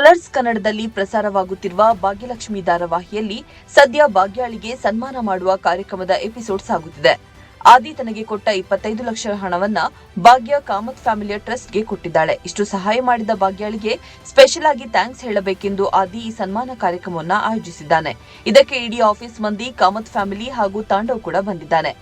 Colours ಕನ್ನಡದಲ್ಲಿ ಪ್ರಸಾರವಾಗುತ್ತಿರುವ ಭಾಗ್ಯಲಕ್ಷ್ಮಿ ಧಾರಾವಾಹಿಯಲ್ಲಿ ಸದ್ಯ ಭಾಗ್ಯಾಳಿಗೆ ಸನ್ಮಾನ ಮಾಡುವ ಕಾರ್ಯಕ್ರಮದ ಎಪಿಸೋಡ್ ಸಾಗುತ್ತಿದೆ. ಆದಿ ತನಗೆ ಕೊಟ್ಟ ಇಪ್ಪತ್ತೈದು ಲಕ್ಷ ಹಣವನ್ನ ಭಾಗ್ಯ ಕಾಮತ್ ಫ್ಯಾಮಿಲಿಯ ಟ್ರಸ್ಟ್ಗೆ ಕೊಟ್ಟಿದ್ದಾಳೆ. ಇಷ್ಟು ಸಹಾಯ ಮಾಡಿದ ಭಾಗ್ಯಾಳಿಗೆ ಸ್ಪೆಷಲ್ ಆಗಿ ಥ್ಯಾಂಕ್ಸ್ ಹೇಳಬೇಕೆಂದು ಆದಿ ಈ ಸನ್ಮಾನ ಕಾರ್ಯಕ್ರಮವನ್ನ ಆಯೋಜಿಸಿದ್ದಾನೆ. ಇದಕ್ಕೆ ಇಡೀ ಆಫೀಸ್ ಮಂದಿ ಕಾಮತ್ ಫ್ಯಾಮಿಲಿ ಹಾಗೂ ತಾಂಡವ್ ಕೂಡ ಬಂದಿದ್ದಾನೆ.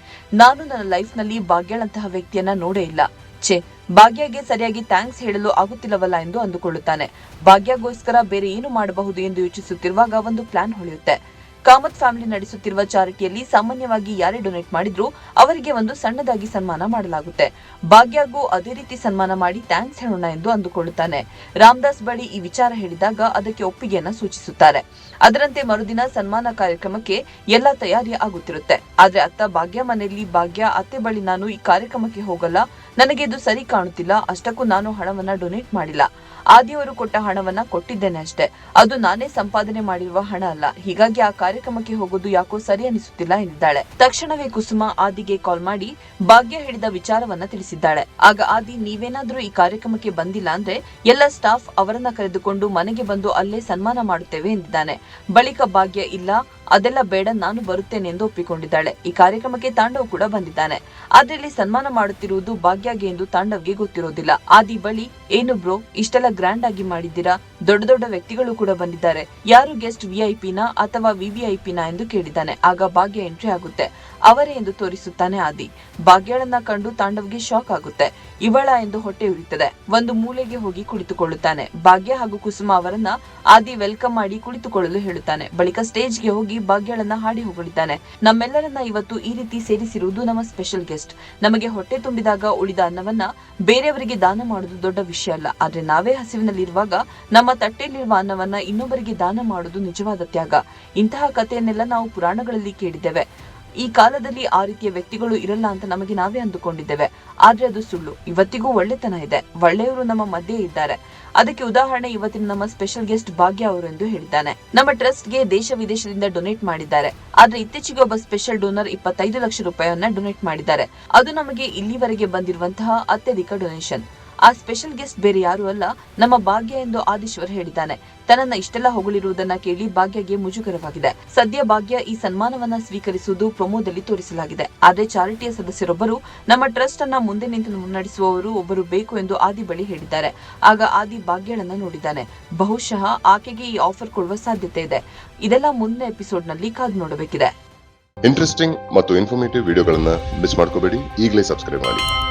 ನಾನು ನನ್ನ ಲೈಫ್ನಲ್ಲಿ ಭಾಗ್ಯಾಳಂತಹ ವ್ಯಕ್ತಿಯನ್ನ ನೋಡೇ ಇಲ್ಲ. ಛೇ, ಭಾಗ್ಯಗೆ ಸರಿಯಾಗಿ ಥ್ಯಾಂಕ್ಸ್ ಹೇಳಲು ಆಗುತ್ತಿಲ್ಲವಲ್ಲ ಎಂದು ಅಂದುಕೊಳ್ಳುತ್ತಾನೆ. ಭಾಗ್ಯಗೋಸ್ಕರ ಬೇರೆ ಏನು ಮಾಡಬಹುದು ಎಂದು ಯೋಚಿಸುತ್ತಿರುವಾಗ ಒಂದು ಪ್ಲಾನ್ ಹೊಳೆಯುತ್ತೆ. ಕಾಮತ್ ಫ್ಯಾಮಿಲಿ ನಡೆಸುತ್ತಿರುವ ಚಾರಿಟಿಯಲ್ಲಿ ಸಾಮಾನ್ಯವಾಗಿ ಯಾರೇ ಡೊನೇಟ್ ಮಾಡಿದ್ರು ಅವರಿಗೆ ಒಂದು ಸಣ್ಣದಾಗಿ ಸನ್ಮಾನ ಮಾಡಲಾಗುತ್ತೆ. ಭಾಗ್ಯಗೂ ಅದೇ ರೀತಿ ಸನ್ಮಾನ ಮಾಡಿ ಥ್ಯಾಂಕ್ಸ್ ಹೇಳೋಣ ಎಂದು ಅಂದುಕೊಳ್ಳುತ್ತಾನೆ. ರಾಮದಾಸ್ ಬಳಿ ಈ ವಿಚಾರ ಹೇಳಿದಾಗ ಅದಕ್ಕೆ ಒಪ್ಪಿಗೆಯನ್ನ ಸೂಚಿಸುತ್ತಾರೆ. ಅದರಂತೆ ಮರುದಿನ ಸನ್ಮಾನ ಕಾರ್ಯಕ್ರಮಕ್ಕೆ ಎಲ್ಲ ತಯಾರಿ ಆಗುತ್ತಿರುತ್ತೆ. ಆದ್ರೆ ಅತ್ತ ಭಾಗ್ಯ ಮನೆಯಲ್ಲಿ ಭಾಗ್ಯ ಅತ್ತೆ ಬಳಿ ನಾನು ಈ ಕಾರ್ಯಕ್ರಮಕ್ಕೆ ಹೋಗಲ್ಲ. ನನಗೆ ಇದು ಸರಿ ಕಾಣುತ್ತಿಲ್ಲ. ಅಷ್ಟಕ್ಕೂ ನಾನು ಹಣವನ್ನ ಡೊನೇಟ್ ಮಾಡಿಲ್ಲ. ಆದಿಯವರು ಕೊಟ್ಟ ಹಣವನ್ನ ಕೊಟ್ಟಿದ್ದೇನೆ ಅಷ್ಟೇ. ಅದು ನಾನೇ ಸಂಪಾದನೆ ಮಾಡಿರುವ ಹಣ ಅಲ್ಲ. ಹೀಗಾಗಿ ಆ ಕಾರ್ಯಕ್ರಮಕ್ಕೆ ಹೋಗೋದು ಯಾಕೋ ಸರಿ ಅನಿಸುತ್ತಿಲ್ಲ ಎಂದಿದ್ದಾಳೆ ತಕ್ಷಣವೇ ಕುಸುಮ ಆದಿಗೆ ಕಾಲ್ ಮಾಡಿ ಭಾಗ್ಯ ಹೇಳಿದ ವಿಚಾರವನ್ನ ತಿಳಿಸಿದ್ದಾಳೆ. ಆಗ ಆದಿ, ನೀವೇನಾದ್ರೂ ಈ ಕಾರ್ಯಕ್ರಮಕ್ಕೆ ಬಂದಿಲ್ಲ ಅಂದ್ರೆ ಎಲ್ಲ ಸ್ಟಾಫ್ ಅವರನ್ನ ಕರೆದುಕೊಂಡು ಮನೆಗೆ ಬಂದು ಅಲ್ಲೇ ಸನ್ಮಾನ ಮಾಡುತ್ತೇವೆ ಎಂದಿದ್ದಾನೆ. ಬಳಿಕ ಭಾಗ್ಯ, ಇಲ್ಲ ಅದೆಲ್ಲ ಬೇಡ, ನಾನು ಬರುತ್ತೇನೆ ಎಂದು ಒಪ್ಪಿಕೊಂಡಿದ್ದಾಳೆ. ಈ ಕಾರ್ಯಕ್ರಮಕ್ಕೆ ತಾಂಡವ್ ಕೂಡ ಬಂದಿದ್ದಾನೆ. ಅದರಲ್ಲಿ ಸನ್ಮಾನ ಮಾಡುತ್ತಿರುವುದು ಭಾಗ್ಯಗೆ ಎಂದು ತಾಂಡವ್ಗೆ ಗೊತ್ತಿರೋದಿಲ್ಲ. ಆದಿ ಬಳಿ, ಏನು ಬ್ರೋ, ಇಷ್ಟೆಲ್ಲ ಗ್ರ್ಯಾಂಡ್ ಆಗಿ ಮಾಡಿದ್ದೀರಾ? ದೊಡ್ಡ ದೊಡ್ಡ ವ್ಯಕ್ತಿಗಳು ಕೂಡ ಬಂದಿದ್ದಾರೆ. ಯಾರು ಗೆಸ್ಟ್ ವಿಐಪಿನ ಅಥವಾ ವಿವಿಐಪಿನ ಎಂದು ಕೇಳಿದ್ದಾನೆ. ಆಗ ಭಾಗ್ಯ ಎಂಟ್ರಿ ಆಗುತ್ತೆ. ಅವರೇ ಎಂದು ತೋರಿಸುತ್ತಾನೆ ಆದಿ. ಭಾಗ್ಯಳನ್ನ ಕಂಡು ತಾಂಡವ್ಗೆ ಶಾಕ್ ಆಗುತ್ತೆ. ಇವಳ ಎಂದು ಹೊಟ್ಟೆ ಉರಿತದೆ. ಒಂದು ಮೂಲೆಗೆ ಹೋಗಿ ಕುಳಿತುಕೊಳ್ಳುತ್ತಾನೆ. ಭಾಗ್ಯ ಹಾಗೂ ಕುಸುಮ ಅವರನ್ನ ಆದಿ ವೆಲ್ಕಮ್ ಮಾಡಿ ಕುಳಿತುಕೊಳ್ಳಲು ಹೇಳುತ್ತಾನೆ. ಬಳಿಕ ಸ್ಟೇಜ್ಗೆ ಹೋಗಿ ಭಾಗ್ಯಳನ್ನ ಹಾಡಿ ಹೊಗಳಿದ್ದಾನೆ ನಮ್ಮೆಲ್ಲರನ್ನ ಇವತ್ತು ಈ ರೀತಿ ಸೇರಿಸಿರುವುದು ನಮ್ಮ ಸ್ಪೆಷಲ್ ಗೆಸ್ಟ್. ನಮಗೆ ಹೊಟ್ಟೆ ತುಂಬಿದಾಗ ಉಳಿದ ಅನ್ನವನ್ನ ಬೇರೆಯವರಿಗೆ ದಾನ ಮಾಡುವುದು ದೊಡ್ಡ ವಿಷಯ ಅಲ್ಲ. ಆದ್ರೆ ನಾವೇ ಹಸಿವಿನಲ್ಲಿರುವಾಗ ನಮ್ಮ ತಟ್ಟೆಯಲ್ಲಿರುವ ಅನ್ನವನ್ನ ಇನ್ನೊಬ್ಬರಿಗೆ ದಾನ ಮಾಡುವುದು ನಿಜವಾದ ತ್ಯಾಗ. ಇಂತಹ ಕಥೆಯನ್ನೆಲ್ಲ ನಾವು ಪುರಾಣಗಳಲ್ಲಿ ಕೇಳಿದ್ದೇವೆ. ಈ ಕಾಲದಲ್ಲಿ ಆ ರೀತಿಯ ವ್ಯಕ್ತಿಗಳು ಇರಲ್ಲ ಅಂತ ನಮಗೆ ನಾವೇ ಅಂದುಕೊಂಡಿದ್ದೇವೆ. ಆದ್ರೆ ಅದು ಸುಳ್ಳು. ಇವತ್ತಿಗೂ ಒಳ್ಳೆತನ ಇದೆ. ಒಳ್ಳೆಯವರು ನಮ್ಮ ಮಧ್ಯೆ ಇದ್ದಾರೆ. ಅದಕ್ಕೆ ಉದಾಹರಣೆ ಇವತ್ತಿನ ನಮ್ಮ ಸ್ಪೆಷಲ್ ಗೆಸ್ಟ್ ಭಾಗ್ಯ ಅವರು ಎಂದು ಹೇಳಿದ್ದಾನೆ. ನಮ್ಮ ಟ್ರಸ್ಟ್ಗೆ ದೇಶ ವಿದೇಶದಿಂದ ಡೊನೇಟ್ ಮಾಡಿದ್ದಾರೆ. ಆದ್ರೆ ಇತ್ತೀಚೆಗೆ ಒಬ್ಬ ಸ್ಪೆಷಲ್ ಡೋನರ್ ಇಪ್ಪತ್ತೈದು ಲಕ್ಷ ರೂಪಾಯಿಯನ್ನ ಡೊನೇಟ್ ಮಾಡಿದ್ದಾರೆ. ಅದು ನಮಗೆ ಇಲ್ಲಿವರೆಗೆ ಬಂದಿರುವಂತಹ ಅತ್ಯಧಿಕ ಡೊನೇಷನ್ ಆ ಸ್ಪೆಷಲ್ ಗೆಸ್ಟ್ ಬೇರೆ ಯಾರು ಅಲ್ಲ, ನಮ್ಮ ಭಾಗ್ಯ ಎಂದು ಆದೀಶ್ವರ್ ಹೇಳಿದ್ದಾನೆ. ತನ್ನನ್ನ ಇಷ್ಟೆಲ್ಲ ಹೊಗಳಿರುವುದನ್ನ ಕೇಳಿ ಭಾಗ್ಯಗೆ ಮುಜುಗರವಾಗಿದೆ. ಸದ್ಯ ಭಾಗ್ಯ ಈ ಸನ್ಮಾನವನ್ನ ಸ್ವೀಕರಿಸುವುದು ಪ್ರೊಮೋದಲ್ಲಿ ತೋರಿಸಲಾಗಿದೆ. ಆದ್ರೆ ಚಾರಿಟಿಯ ಸದಸ್ಯರೊಬ್ಬರು, ನಮ್ಮ ಟ್ರಸ್ಟ್ ಅನ್ನ ಮುಂದೆ ನಿಂತು ಮುನ್ನಡೆಸುವವರು ಒಬ್ಬರು ಬೇಕು ಎಂದು ಆದಿ ಬಳಿ ಹೇಳಿದ್ದಾರೆ. ಆಗ ಆದಿ ಭಾಗ್ಯಳನ್ನ ನೋಡಿದ್ದಾನೆ. ಬಹುಶಃ ಆಕೆಗೆ ಈ ಆಫರ್ ಕೊಡುವ ಸಾಧ್ಯತೆ ಇದೆ. ಇದೆಲ್ಲ ಮುಂದಿನ ಎಪಿಸೋಡ್ನಲ್ಲಿ ಕಾದು ನೋಡಬೇಕಿದೆ. ಇಂಟ್ರೆಸ್ಟಿಂಗ್ ಮತ್ತು ಇನ್ಫಾರ್ಮೇಟಿವ್ ವಿಡಿಯೋಗಳನ್ನ ಮಿಸ್ ಮಾಡ್ಕೋಬೇಡಿ. ಈಗಲೇ ಸಬ್ಸ್ಕ್ರೈಬ್ ಮಾಡಿ.